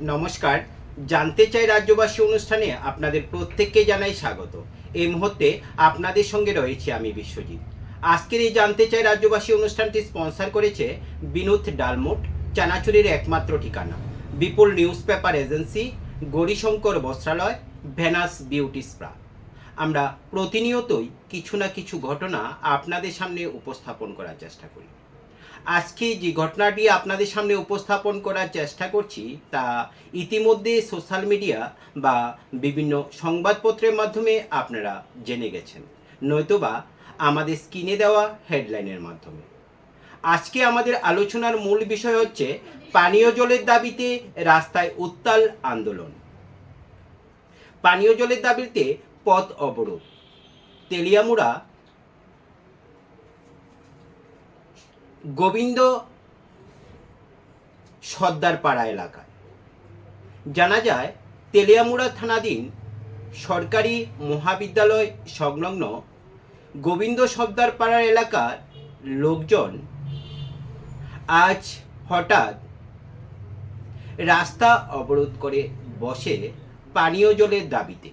নমস্কার। জানতে চাই রাজ্যবাসী অনুষ্ঠানে আপনাদের প্রত্যেককে জানাই স্বাগত। এই মুহূর্তে আপনাদের সঙ্গে রয়েছে আমি বিশ্বজিৎ। আজকের এই জানতে চাই রাজ্যবাসী অনুষ্ঠানটি স্পন্সর করেছে বিনোদ ডালমোট, চানাচুরির একমাত্র ঠিকানা। Bipul news paper agency, Gourishankar বস্ত্রালয়, ভেনাস বিউটি স্প্রা আমরা প্রতিনিয়তই কিছু না কিছু ঘটনা আপনাদের সামনে উপস্থাপন করার চেষ্টা করি। আজকে যে ঘটনাটি আপনাদের সামনে উপস্থাপন করার চেষ্টা করছি, তা ইতিমধ্যে সোশ্যাল মিডিয়া বা বিভিন্ন সংবাদপত্রের মাধ্যমে আপনারা জেনে গেছেন। নয়তোবা আমাদের স্ক্রিনে দেওয়া হেডলাইনের মাধ্যমে। আজকে আমাদের আলোচনার মূল বিষয় হচ্ছে পানীয় জলের দাবিতে রাস্তায় উত্তাল আন্দোলন। পানীয় জলের দাবিতে পথ অবরোধ। তেলিয়ামুড়া গোবিন্দ সর্দারপাড়া এলাকায়। জানা যায়, তেলিয়ামুড়া থানাধীন সরকারি মহাবিদ্যালয় সংলগ্ন গোবিন্দ সর্দারপাড়া এলাকার লোকজন আজ হঠাৎ রাস্তা অবরোধ করে বসে পানীয় জলের দাবিতে।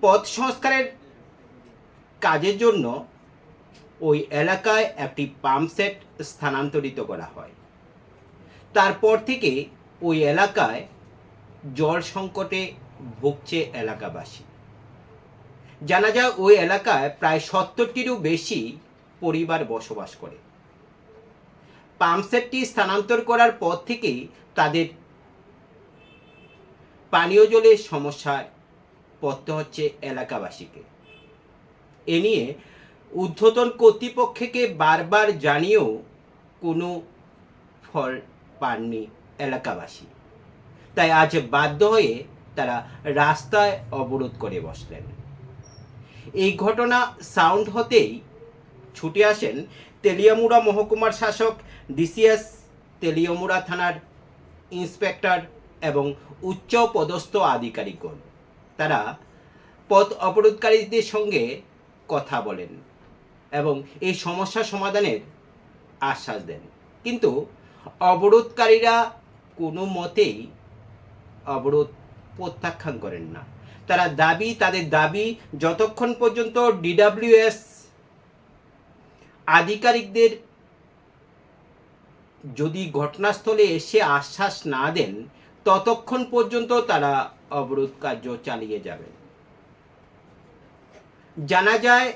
পথ সংস্কারের কাজের জন্য ওই এলাকায় একটি পাম্প সেট স্থানান্তরিত করা হয়। তারপর থেকে ওই এলাকায় জল সংকটে ভুগছে এলাকাবাসী। জানা যায় ওই এলাকায় প্রায় সত্তরটিরও বেশি পরিবার বসবাস করে। পাম্পসেটটি স্থানান্তর করার পর থেকেই তাদের পানীয় জলের সমস্যায় পড়তে হচ্ছে এলাকাবাসীকে। এ নিয়ে ঊর্ধ্বতন কর্তৃপক্ষকে বারবার জানিয়েও কোনো ফল পাননি এলাকাবাসী। তাই আজ বাধ্য হয়ে তারা রাস্তায় অবরোধ করে বসলেন। এই ঘটনা সাউন্ড হতেই ছুটে আসেন তেলিয়ামুড়া মহকুমার শাসক ডিসিএস তেলিয়ামুড়া থানার ইন্সপেক্টর এবং উচ্চ পদস্থ আধিকারিকগণ। তারা পথ অবরোধকারীদের সঙ্গে কথা বলেন। এবং এই সমস্যা সমাধানের আশ্বাস দেন। কিন্তু অবরোধকারীরা কোনো মতেই অবরোধ প্রত্যাখ্যান করেন না। তারা দাবি, তাদের দাবি যতক্ষণ পর্যন্ত ডিডাব্লিউএস আধিকারিকদের যদি ঘটনাস্থলে এসে আশ্বাস না দেন, ততক্ষণ পর্যন্ত তারা অবরোধ কার্য চালিয়ে যাবেন। জানা যায়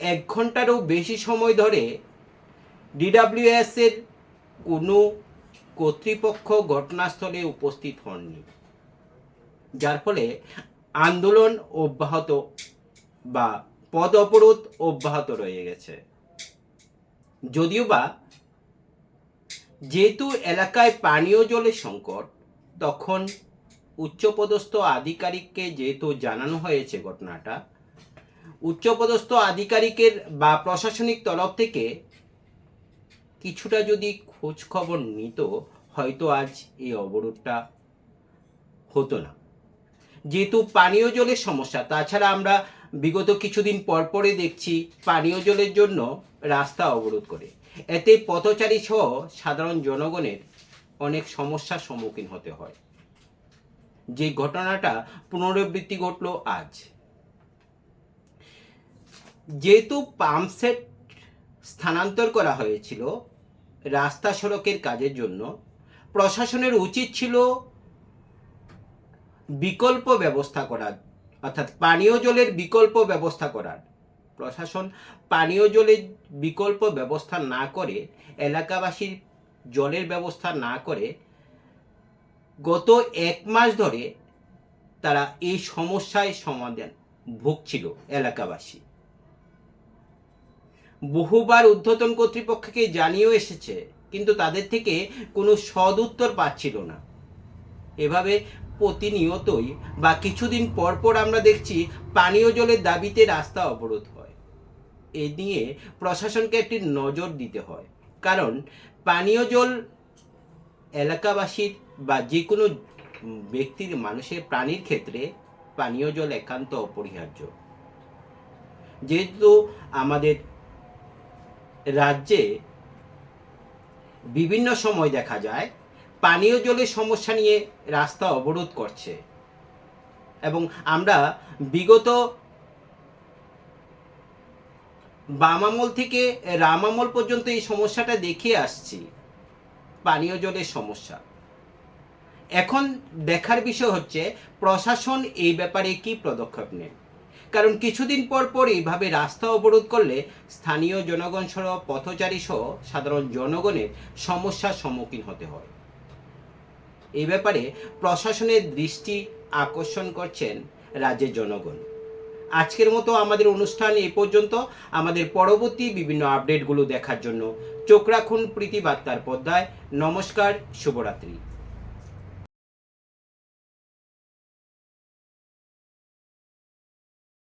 এক ঘন্টারও বেশি সময় ধরে ডিডাব্লিউএস এর কোনো কর্তৃপক্ষ ঘটনাস্থলে উপস্থিত হননি, যার ফলে আন্দোলন অব্যাহত বা পদ অবরোধ অব্যাহত রয়ে গেছে। যদিও বা যেহেতু এলাকায় পানীয় জলের সংকট, তখন উচ্চপদস্থ আধিকারিককে যেহেতু জানানো হয়েছে ঘটনাটা উচ্চপদস্থ আধিকারিকের বা প্রশাসনিক তরফ থেকে কিছুটা যদি খোঁজ খবর নিত, হয়তো আজ এই অবরোধটা হতো না। যেহেতু পানীয় জলের সমস্যা, তাছাড়া আমরা বিগত কিছুদিন পরপরই দেখছি পানীয় জলের জন্য রাস্তা অবরোধ করে। এতে পথচারী সহ সাধারণ জনগণের অনেক সমস্যার সম্মুখীন হতে হয়। যে ঘটনাটা পুনরাবৃত্তি ঘটল আজ। যেহেতু পাম্প সেট স্থানান্তর করা হয়েছিল রাস্তা সড়কের কাজের জন্য, প্রশাসনের উচিত ছিল বিকল্প ব্যবস্থা করার, অর্থাৎ পানীয় জলের বিকল্প ব্যবস্থা করার। প্রশাসন পানীয় জলের বিকল্প ব্যবস্থা না করে, এলাকাবাসীর জলের ব্যবস্থা না করে গত এক মাস ধরে তারা এই সমস্যায় সমাধান ভুগছিল এলাকাবাসী। বহুবার ঊর্ধ্বতন কর্তৃপক্ষকে জানিয়েও এসেছে, কিন্তু তাদের থেকে কোনো সদ উত্তর পাচ্ছিল না। এভাবে প্রতিনিয়তই বা কিছুদিন পর পর আমরা দেখছি পানীয় জলের দাবিতে রাস্তা অবরোধ হয়। এ নিয়ে প্রশাসনকে একটি নজর দিতে হয়, কারণ পানীয় জল এলাকাবাসীর বা যে কোনো ব্যক্তির, মানুষের প্রাণীর ক্ষেত্রে পানীয় জল একান্ত অপরিহার্য। যেহেতু আমাদের রাজ্যে বিভিন্ন সময় দেখা যায় পানীয় জলের সমস্যা নিয়ে রাস্তা অবরোধ করছে। এবং আমরা বিগত বামামল থেকে রামামল পর্যন্ত এই সমস্যাটা দেখে আসছি, পানীয় জলের সমস্যা। এখন দেখার বিষয় হচ্ছে প্রশাসন এই ব্যাপারে কি পদক্ষেপ নেয়? কারণ কিছুদিন পর পর এইভাবে রাস্তা অবরোধ করলে স্থানীয় জনগণ সহ পথচারী সহ সাধারণ জনগণের সমস্যার সম্মুখীন হতে হয়। এই ব্যাপারে প্রশাসনের দৃষ্টি আকর্ষণ করছেন রাজ্যের জনগণ। আজকের মতো আমাদের অনুষ্ঠান এ পর্যন্ত। আমাদের পরবর্তী বিভিন্ন আপডেটগুলো দেখার জন্য চোখ রাখুন প্রীতিবার্তার পর্দায়। নমস্কার, শুভরাত্রি।